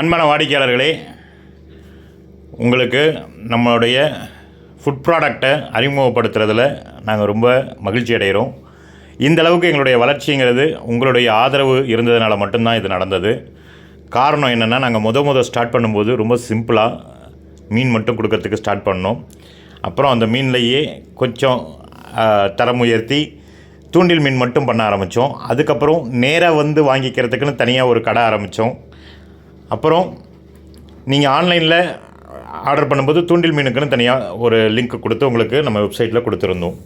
அன்பான வாடிக்கையாளர்களே உங்களுக்கு நம்மளுடைய ஃபுட் ப்ராடக்டை அறிமுகப்படுத்துறதில் நாங்கள் ரொம்ப மகிழ்ச்சி அடைகிறோம் இந்த அளவுக்கு எங்களுடைய வளர்ச்சிங்கிறது உங்களுடைய ஆதரவு இருந்ததுனால மட்டும்தான் இது நடந்தது. காரணம் என்னென்னா நாங்கள் முத முத ஸ்டார்ட் பண்ணும்போது ரொம்ப சிம்பிளாக மீன் மட்டும் கொடுக்கறதுக்கு ஸ்டார்ட் பண்ணோம். அப்புறம் அந்த மீன்லேயே கொஞ்சம் தரம் உயர்த்தி தூண்டில் மீன் மட்டும் பண்ண ஆரம்பித்தோம் அதுக்கப்புறம் நேராக வந்து வாங்கிக்கிறதுக்குன்னு தனியாக ஒரு கடை ஆரம்பித்தோம் அப்புறம் நீங்கள் ஆன்லைனில் ஆர்டர் பண்ணும்போது தூண்டில் மீனுக்குன்னு தனியாக ஒரு லிங்க் கொடுத்து உங்களுக்கு நம்ம வெப்சைட்டில் கொடுத்துருந்தோம்.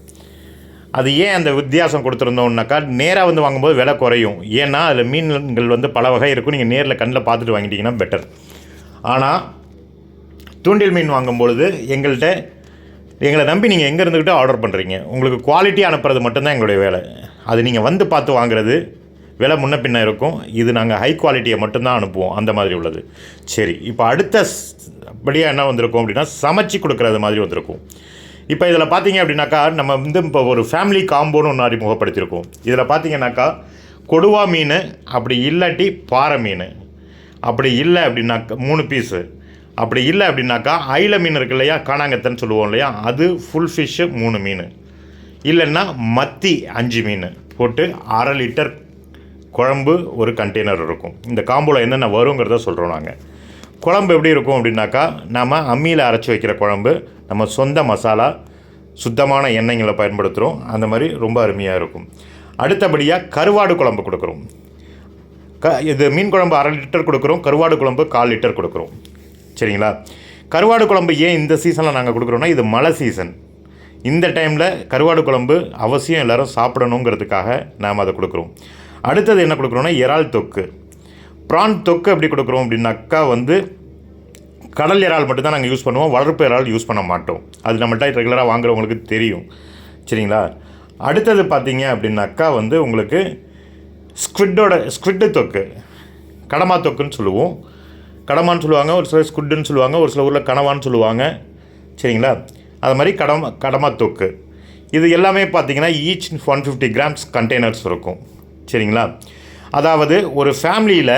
அது ஏன் அந்த வித்தியாசம் கொடுத்துருந்தோம்னாக்கா நேராக வந்து வாங்கும்போது விலை குறையும். ஏன்னா அதில் மீன்கள் வந்து பல வகை இருக்கும். நீங்கள் நேரில் கண்ணில் பார்த்துட்டு வாங்கிட்டீங்கன்னா பெட்டர் ஆனால் தூண்டில் மீன் வாங்கும்பொழுது எங்கள்கிட்ட எங்களை நம்பி நீங்கள் எங்கே இருந்துக்கிட்டு ஆர்டர் பண்ணுறீங்க உங்களுக்கு குவாலிட்டி அனுப்புறது மட்டும்தான் எங்களுடைய வேலை. அது நீங்கள் வந்து பார்த்து வாங்குறது விலை முன்ன பின்ன இருக்கும். இது நாங்கள் ஹை குவாலிட்டியை மட்டும்தான் அனுப்புவோம். அந்த மாதிரி உள்ளது. சரி இப்போ அடுத்த படியாக என்ன வந்திருக்கும் அப்படின்னா சமைச்சு கொடுக்குறது மாதிரி வந்திருக்கும். இப்போ இதில் பார்த்தீங்க அப்படின்னாக்கா நம்ம வந்து இப்போ ஒரு ஃபேமிலி காம்போன்னு ஒன்று அறிமுகப்படுத்தியிருக்கோம். இதில் பார்த்தீங்கன்னாக்கா கொடுவா மீன் அப்படி இல்லாட்டி பாறை மீன். அப்படி இல்லை அப்படின்னாக்கா மூணு பீஸு அப்படி இல்லை அப்படின்னாக்கா ஐல மீன் இருக்கு இல்லையா காணாங்கத்தன்னு சொல்லுவோம் இல்லையா அது ஃபுல் ஃபிஷ்ஷு மூணு மீன். இல்லைன்னா மத்தி அஞ்சு மீன். போட்டு அரை லிட்டர் குழம்பு ஒரு கண்டெய்னர் இருக்கும். இந்த காம்போவில் என்னென்ன வருங்கிறத சொல்கிறோம் நாங்கள் குழம்பு எப்படி இருக்கும் அப்படின்னாக்கா நம்ம அம்மியில் அரைச்சி வைக்கிற குழம்பு நம்ம சொந்த மசாலா சுத்தமான எண்ணெய்களை பயன்படுத்துகிறோம் அந்த மாதிரி ரொம்ப அருமையாக இருக்கும். அடுத்தபடியாக கருவாடு குழம்பு கொடுக்குறோம். க இது மீன் குழம்பு அரை லிட்டர் கொடுக்குறோம் கருவாடு குழம்பு கால் லிட்டர் கொடுக்குறோம். சரிங்களா? கருவாடு குழம்பு ஏன் இந்த சீசனில் நாங்கள் கொடுக்குறோன்னா இது மழை சீசன் இந்த டைமில் கருவாடு குழம்பு அவசியம் எல்லோரும் சாப்பிடணுங்கிறதுக்காக நாம் அதை கொடுக்குறோம். அடுத்தது என்ன கொடுக்குறோன்னா இறால் தொக்கு. ப்ரான் தொக்கு எப்படி கொடுக்குறோம் அப்படின்னாக்கா வந்து கடல் இறால் மட்டும்தான் நாங்கள் யூஸ் பண்ணுவோம் வளர்ப்பு இறால் யூஸ் பண்ண மாட்டோம். அது நம்மள்ட்ட ரெகுலராக வாங்குறவங்களுக்கு தெரியும். சரிங்களா? அடுத்தது பார்த்தீங்க அப்படின்னாக்கா வந்து உங்களுக்கு ஸ்குவிட்டோட ஸ்குவிட்டு தொக்கு. கடமா தொக்குன்னு சொல்லுவோம். கடமான்னு சொல்லுவாங்க ஒரு சில ஸ்குட்டுன்னு சொல்லுவாங்க ஒரு சில ஊரில் கனவான்னு சொல்லுவாங்க. சரிங்களா? அது மாதிரி கடமா கடமா தொக்கு. இது எல்லாமே பார்த்தீங்கன்னா each one fifty grams containers இருக்கும். சரிங்களா? அதாவது ஒரு ஃபேமிலியில்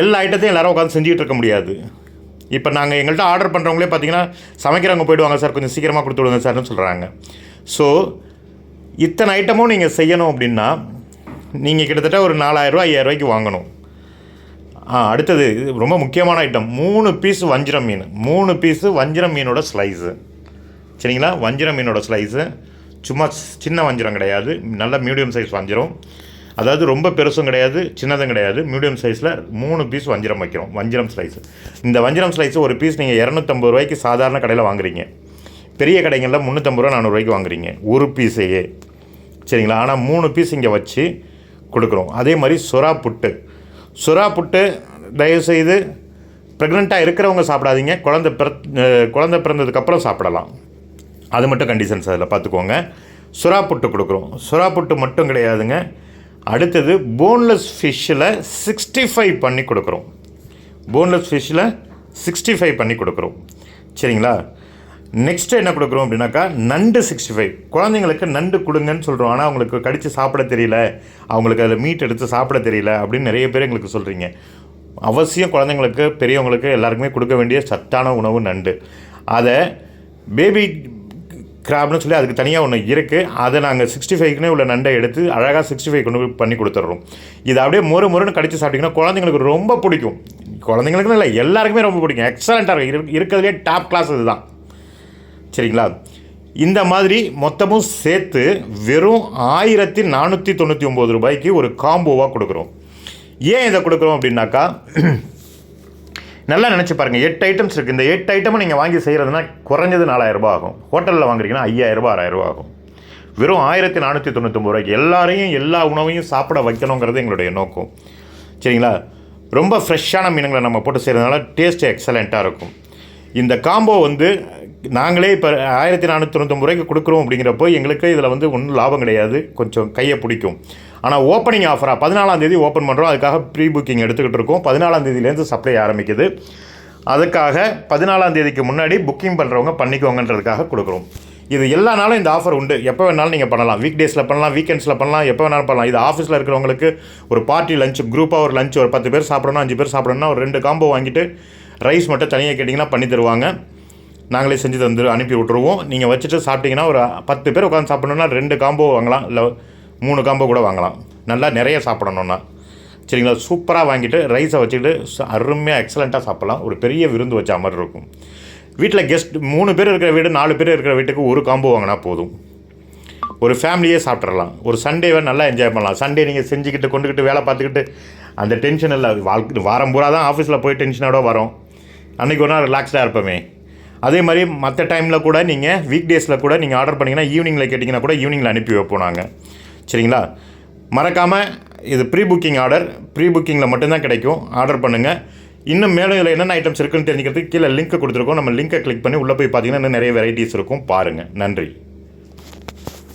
எல்லா ஐட்டத்தையும் எல்லோரும் உட்காந்து செஞ்சுக்கிட்டு இருக்க முடியாது. இப்போ நாங்கள் எங்கள்கிட்ட ஆர்டர் பண்ணுறவங்களே பார்த்தீங்கன்னா சமைக்கிறவங்க போயிடுவாங்க சார் கொஞ்சம் சீக்கிரமாக கொடுத்து விடுங்க சார்னு சொல்கிறாங்க ஸோ இத்தனை ஐட்டமும் நீங்கள் செய்யணும் அப்படின்னா நீங்கள் கிட்டத்தட்ட ஒரு நாலாயிரரூவா ஐயாயிரரூவாய்க்கு வாங்கணும். ஆ அடுத்தது இது ரொம்ப முக்கியமான ஐட்டம் மூணு பீஸ் வஞ்சிரம் மீன். மூணு பீஸு வஞ்சிரம் மீனோட ஸ்லைஸு சரிங்களா? வஞ்சிரம் மீனோட ஸ்லைஸு சும்மா சின்ன வஞ்சிரம் கிடையாது. நல்ல மீடியம் சைஸ் வஞ்சிரம். அதாவது ரொம்ப பெருசும் கிடையாது சின்னதும் கிடையாது. மீடியம் சைஸில் மூணு பீஸ் வஞ்சிரம் வைக்கிறோம். வஞ்சிரம் ஸ்லைஸு இந்த வஞ்சிரம் ஸ்லைஸு ஒரு பீஸ் நீங்கள் இரநூத்தம்பது ரூபாய்க்கு சாதாரண கடையில் வாங்குறீங்க. பெரிய கடைகளில் முந்நூற்றம்பது ரூபா நானூறுரூவாய்க்கு வாங்குறீங்க. ஒரு பீஸையே சரிங்களா? ஆனால் மூணு பீஸ் இங்கே வச்சு கொடுக்குறோம். அதே மாதிரி சுறா புட்டு. சுறா புட்டு தயவுசெய்து ப்ரெக்னெண்ட்டாக இருக்கிறவங்க சாப்பிடாதீங்க. குழந்த பிற குழந்த பிறந்ததுக்கப்புறம் சாப்பிடலாம். அது மட்டும் கண்டிஷன்ஸ் அதில் பார்த்துக்கோங்க சுறா புட்டு கொடுக்குறோம். சுறா புட்டு மட்டும் கிடையாதுங்க. அடுத்தது போன்லெஸ் ஃபிஷ்ஷில் சிக்ஸ்டி ஃபைவ் பண்ணி கொடுக்குறோம். போன்லெஸ் ஃபிஷ்ஷில் சிக்ஸ்டி ஃபைவ் பண்ணி கொடுக்குறோம். சரிங்களா? நெக்ஸ்ட்டு என்ன கொடுக்குறோம் அப்படின்னாக்கா நண்டு சிக்ஸ்டி ஃபைவ் குழந்தைங்களுக்கு நண்டு கொடுங்கன்னு சொல்கிறோம் ஆனால் அவங்களுக்கு கடித்து சாப்பிட தெரியல. அவங்களுக்கு அதில் மீட் எடுத்து சாப்பிட தெரியல அப்படின்னு நிறைய பேர் எங்களுக்கு சொல்கிறீங்க அவசியம் குழந்தைங்களுக்கு பெரியவங்களுக்கு எல்லாருக்குமே கொடுக்க வேண்டிய சத்தான உணவு நண்டு. அதை பேபி கிராப்னு சொல்லி அதுக்கு தனியாக ஒன்று இருக்குது அதை நாங்கள் சிக்ஸ்டி ஃபைவ்க்குனே உள்ள நண்டை எடுத்து அழகாக சிக்ஸ்டி ஃபைவ் கொண்டு போய் பண்ணி கொடுத்துட்றோம் இது அப்படியே மொறு மொறுன்னு கடிச்சு சாப்பிட்டிங்கன்னா குழந்தைங்களுக்கு ரொம்ப பிடிக்கும். குழந்தைங்களுக்குன்னு இல்லை எல்லாருக்குமே ரொம்ப பிடிக்கும். எக்ஸலண்ட்டாக இருக்கும். இரு- இருக்கிறதுலே டாப் கிளாஸ் இதுதான். சரிங்களா? இந்த மாதிரி மொத்தமும் சேர்த்து வெறும் ஆயிரத்தி நானூற்றி தொண்ணூற்றி ஒம்பது ரூபாய்க்கு ஒரு காம்போவாக கொடுக்குறோம். ஏன் இதை கொடுக்குறோம் அப்படின்னாக்கா நல்லா நினச்சி பாருங்கள் எட்டு ஐட்டம்ஸ் இருக்குது இந்த எட்டு ஐட்டமும் நீங்கள் வாங்கி செய்கிறதுனா குறைஞ்சது நாலாயிரம் ரூபாய் ஆகும். ஹோட்டலில் வாங்குறீங்கன்னா ஐயாயிரரூபா ரூபாய் ஆறாயிரம் ஆகும். வெறும் ஆயிரத்தி நானூற்றி தொண்ணூத்தொம்பது ரூபாய்க்கு எல்லாரையும் எல்லா உணவையும் சாப்பிட வைக்கணுங்கிறது எங்களுடைய நோக்கம். சரிங்களா? ரொம்ப ஃப்ரெஷ்ஷான மீனுங்களை நம்ம போட்டு செய்கிறதுனால டேஸ்ட் எக்ஸலண்ட்டாக இருக்கும். இந்த காம்போ வந்து நாங்களே இப்போ ஆயிரத்தி நானூற்றி தொண்ணூத்தொம்பது ரூபாய்க்கு கொடுக்குறோம் அப்படிங்கிறப்போ எங்களுக்கு இதில் வந்து ஒன்றும் லாபம் கிடையாது. கொஞ்சம் கையை பிடிக்கும். ஆனால் ஓப்பனிங் ஆஃபராக பதினாலாம் தேதி ஓப்பன் பண்ணுறோம் அதுக்காக ப்ரீ புக்கிங் எடுத்துக்கிட்டு இருக்கோம். பதினாலாம் தேதியிலேருந்து சப்ளை ஆரம்பிக்குது. அதுக்காக பதினாலாம் தேதிக்கு முன்னாடி புக்கிங் பண்ணுறவங்க பண்ணிக்கோங்கன்றதுக்காக கொடுக்குறோம். இது எல்லா நாளும் இந்த ஆஃபர் உண்டு. எப்போ வேணாலும் நீங்கள் பண்ணலாம். வீக் டேஸில் பண்ணலாம் வீக்கெண்ட்ஸில் பண்ணலாம் எப்போ வேணாலும் பண்ணலாம். இது ஆஃபீஸில் இருக்கிறவங்களுக்கு ஒரு பார்ட்டி லஞ்ச் குரூப்பாக ஒரு லஞ்ச் ஒரு பத்து பேர் சாப்பிடணும் அஞ்சு பேர் சாப்பிடணும்னா ஒரு ரெண்டு காம்போ வாங்கிட்டு ரைஸ் மட்டும் தனியாக கேட்டிங்கன்னா பண்ணி தருவாங்க. நாங்களே செஞ்சு தந்து அனுப்பி விட்ருவோம் நீங்கள் வச்சுட்டு சாப்பிட்டீங்கன்னா ஒரு பத்து பேர் உட்காந்து சாப்பிடணுன்னா ரெண்டு காம்போ வாங்கலாம். இல்லை மூணு காம்போ கூட வாங்கலாம். நல்லா நிறைய சாப்பிடணுன்னா சரிங்களா? சூப்பராக வாங்கிட்டு ரைஸை வச்சுக்கிட்டு அருமையாக எக்ஸலண்ட்டாக சாப்பிட்லாம். ஒரு பெரிய விருந்து வச்ச மாதிரி இருக்கும். வீட்டில் கெஸ்ட் மூணு பேர் இருக்கிற வீடு நாலு பேர் இருக்கிற வீட்டுக்கு ஒரு காம்போ வாங்கினா போதும். ஒரு ஃபேமிலியே சாப்பிட்றலாம் ஒரு சண்டேவை நல்லா என்ஜாய் பண்ணலாம். சண்டே நீங்கள் செஞ்சுக்கிட்டு கொண்டுக்கிட்டு வேலை பார்த்துக்கிட்டு அந்த டென்ஷன் இல்லை. வாழ்க்கை வாரம் பூரா தான் ஆஃபீஸில் போய் டென்ஷனோட வரும். அன்றைக்கி ஒரு நாள் ரிலாக்ஸ்டாக இருப்போமே. அதே மாதிரி மற்ற டைமில் கூட நீங்கள் வீக் டேஸில் கூட நீங்கள் ஆர்டர் பண்ணிங்கன்னா ஈவினிங்கில் கேட்டிங்கன்னா கூட ஈவினிங்கில் அனுப்பி வைப்போம் நாங்கள் சரிங்களா? மறக்காமல் இது ப்ரீ புக்கிங் ஆர்டர் ப்ரீ புக்கிங்கில் மட்டும்தான் கிடைக்கும். ஆர்டர் பண்ணுங்கள் இன்னும் மேலும் இதில் என்னென்ன ஐட்டம்ஸ் இருக்குன்னு தெரிஞ்சுக்கிறதுக்கு கீழே லிங்க் கொடுத்துருக்கோம். நம்ம லிங்கை கிளிக் பண்ணி உள்ளே போய் பார்த்தீங்கன்னா இன்னும் நிறைய வெரைட்டிஸ் இருக்கும். பாருங்கள் நன்றி.